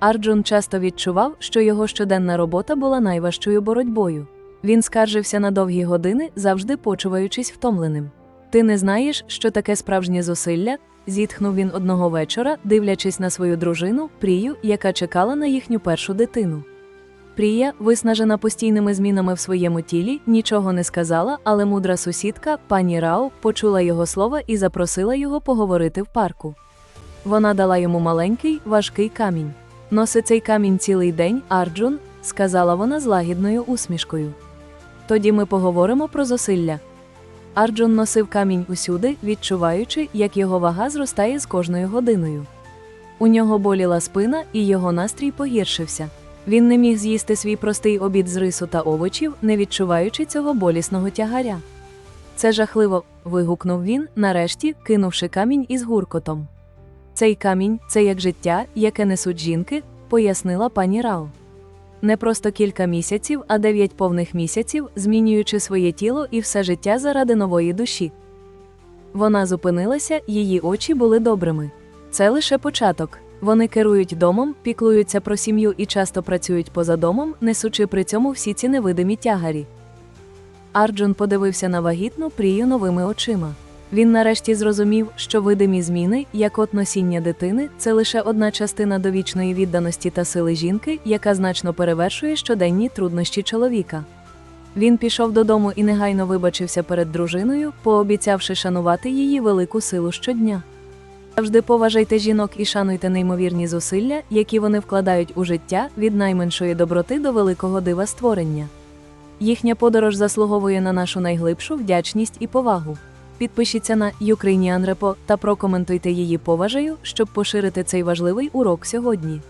Арджун часто відчував, що його щоденна робота була найважчою боротьбою. Він скаржився на довгі години, завжди почуваючись втомленим. Ти не знаєш, що таке справжнє зусилля? зітхнув він одного вечора, дивлячись на свою дружину, Прію, яка чекала на їхню першу дитину. Прія, виснажена постійними змінами в своєму тілі, нічого не сказала, але мудра сусідка, пані Рао, почула його слова і запросила його поговорити в парку. Вона дала йому маленький, важкий камінь. Носи цей камінь цілий день, Арджун, сказала вона з лагідною усмішкою. Тоді ми поговоримо про зусилля. Арджун носив камінь усюди, відчуваючи, як його вага зростає з кожною годиною. У нього боліла спина, і його настрій погіршився. Він не міг з'їсти свій простий обід з рису та овочів, не відчуваючи цього болісного тягаря. Це жахливо. вигукнув він, нарешті, кинувши камінь із гуркотом. Цей камінь це як життя, яке несуть жінки, пояснила пані Рао. Не просто кілька місяців, а дев'ять повних місяців, змінюючи своє тіло і все життя заради нової душі. Вона зупинилася, її очі були добрими. Це лише початок. Вони керують домом, піклуються про сім'ю і часто працюють поза домом, несучи при цьому всі ці невидимі тягарі. Арджун подивився на вагітну прію новими очима. Він нарешті зрозумів, що видимі зміни, як от носіння дитини, це лише одна частина довічної відданості та сили жінки, яка значно перевершує щоденні труднощі чоловіка. Він пішов додому і негайно вибачився перед дружиною, пообіцявши шанувати її велику силу щодня. Завжди поважайте жінок і шануйте неймовірні зусилля, які вони вкладають у життя від найменшої доброти до великого дива створення. Їхня подорож заслуговує на нашу найглибшу вдячність і повагу. Підпишіться на Ukrainian Repo та прокоментуйте її поважею, щоб поширити цей важливий урок сьогодні.